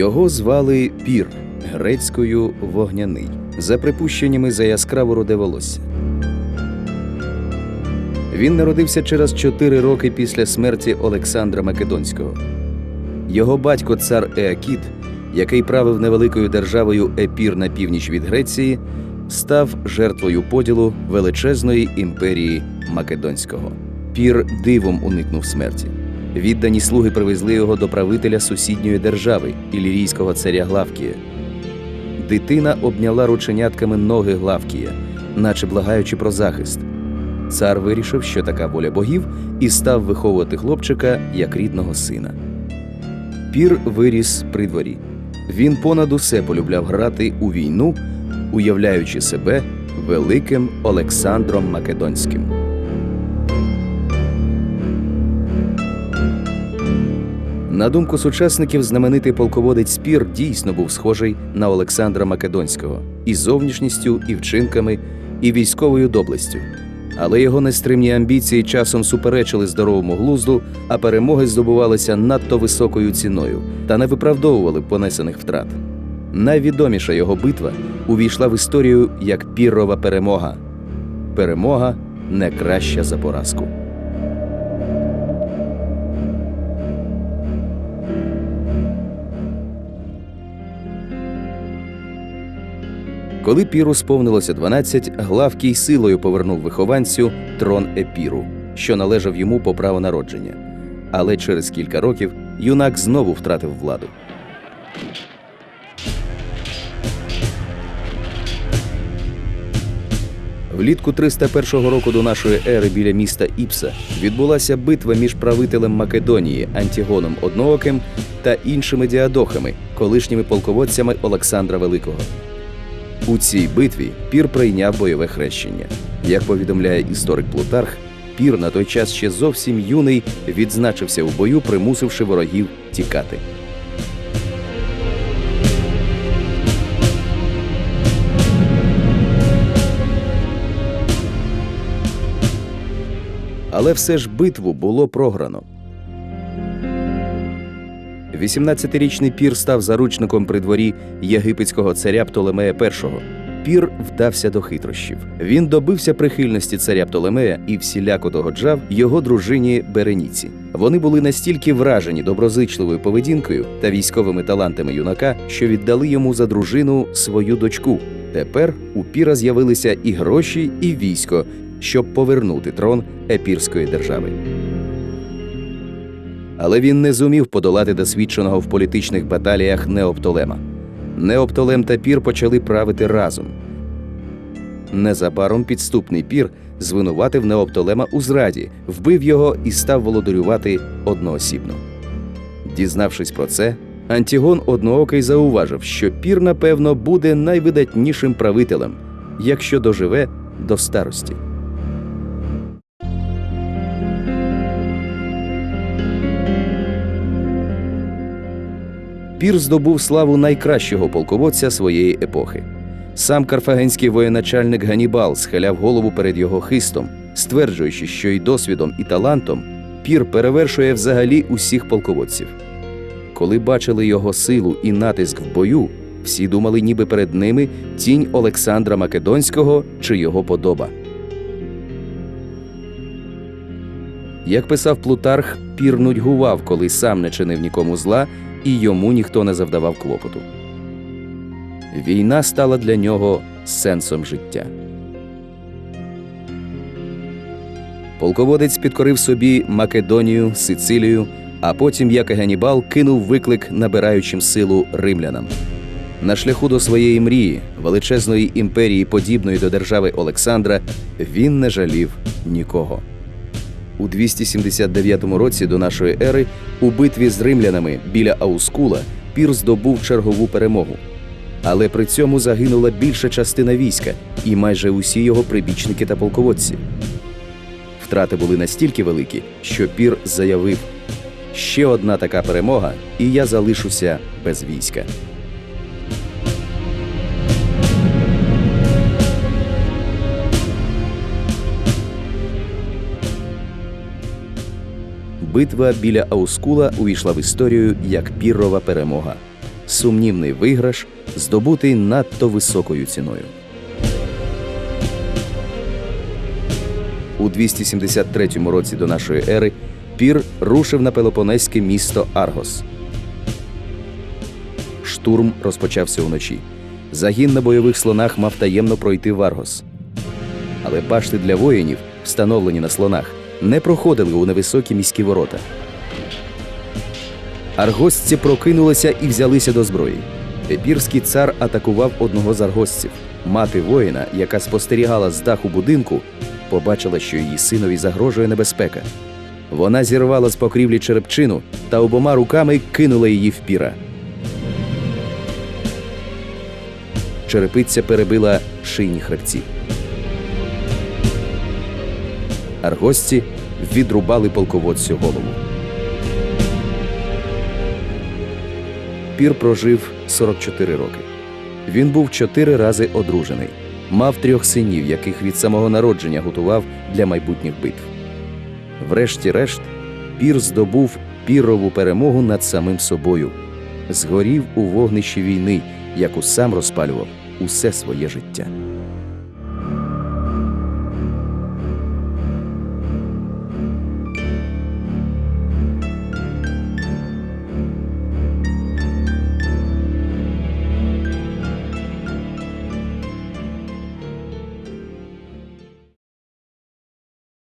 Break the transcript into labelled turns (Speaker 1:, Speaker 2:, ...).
Speaker 1: Його звали Пір грецькою вогняний, за припущеннями за яскраво руде волосся. Він народився через чотири роки після смерті Олександра Македонського. Його батько цар Еакіт, який правив невеликою державою Епір на північ від Греції, став жертвою поділу величезної імперії Македонського. Пір дивом уникнув смерті. Віддані слуги привезли його до правителя сусідньої держави ілірійського царя Главкія. Дитина обняла рученятками ноги Главкія, наче благаючи про захист. Цар вирішив, що така воля богів, і став виховувати хлопчика як рідного сина. Пір виріс при дворі. Він понад усе полюбляв грати у війну, уявляючи себе великим Олександром Македонським. На думку сучасників, знаменитий полководець Пір дійсно був схожий на Олександра Македонського і зовнішністю, і вчинками, і військовою доблестю. Але його нестримні амбіції часом суперечили здоровому глузду, а перемоги здобувалися надто високою ціною та не виправдовували понесених втрат. Найвідоміша його битва увійшла в історію як Піррова перемога. Перемога не краща за поразку. Коли Піру сповнилося 12, Главкій силою повернув вихованцю трон Епіру, що належав йому по праву народження. Але через кілька років юнак знову втратив владу. Влітку 301 року до нашої ери біля міста Іпса відбулася битва між правителем Македонії Антігоном Однооким та іншими діадохами, колишніми полководцями Олександра Великого. У цій битві Пір прийняв бойове хрещення. Як повідомляє історик Плутарх, Пір на той час ще зовсім юний відзначився в бою, примусивши ворогів тікати. Але все ж битву було програно. 18-річний Пір став заручником при дворі єгипетського царя Птолемея І. Пір вдався до хитрощів. Він добився прихильності царя Птолемея і всіляко догоджав його дружині Береніці. Вони були настільки вражені доброзичливою поведінкою та військовими талантами юнака, що віддали йому за дружину свою дочку. Тепер у Піра з'явилися і гроші, і військо, щоб повернути трон епірської держави. Але він не зумів подолати досвідченого в політичних баталіях Неоптолема. Неоптолем та Пір почали правити разом. Незабаром підступний пір звинуватив Неоптолема у зраді, вбив його і став володарювати одноосібно. Дізнавшись про це, Антігон одноокий зауважив, що пір, напевно, буде найвидатнішим правителем, якщо доживе до старості. Пір здобув славу найкращого полководця своєї епохи. Сам карфагенський воєначальник Ганібал схиляв голову перед його хистом, стверджуючи, що і досвідом, і талантом пір перевершує взагалі усіх полководців. Коли бачили його силу і натиск в бою, всі думали, ніби перед ними тінь Олександра Македонського чи його подоба. Як писав Плутарх, пір нудьгував, коли сам не чинив нікому зла, і йому ніхто не завдавав клопоту. Війна стала для нього сенсом життя. Полководець підкорив собі Македонію, Сицилію, а потім, як і Ганібал, кинув виклик набираючим силу римлянам. На шляху до своєї мрії, величезної імперії, подібної до держави Олександра, він не жалів нікого. У 279 році до нашої ери у битві з римлянами біля Аускула Пір здобув чергову перемогу. Але при цьому загинула більша частина війська і майже усі його прибічники та полководці. Втрати були настільки великі, що Пір заявив: ще одна така перемога, і я залишуся без війська. Битва біля Аускула увійшла в історію як Піррова перемога. сумнівний виграш, здобутий надто високою ціною. У 273 році до нашої ери Пір рушив на пелопонезьке місто Аргос. Штурм розпочався уночі. Загін на бойових слонах мав таємно пройти в Аргос. Але башти для воїнів, встановлені на слонах, не проходили у невисокі міські ворота. Аргосці прокинулися і взялися до зброї. Епірський цар атакував одного з аргосців. Мати воїна, яка спостерігала з даху будинку, побачила, що її синові загрожує небезпека. Вона зірвала з покрівлі черепчину та обома руками кинула її в піра. Черепиця перебила шийні хребці. Аргосці відрубали полководцю голову. Пір прожив 44 роки. Він був чотири рази одружений, мав трьох синів, яких від самого народження готував для майбутніх битв. Врешті-решт, Пір здобув пірову перемогу над самим собою, згорів у вогнищі війни, яку сам розпалював усе своє життя.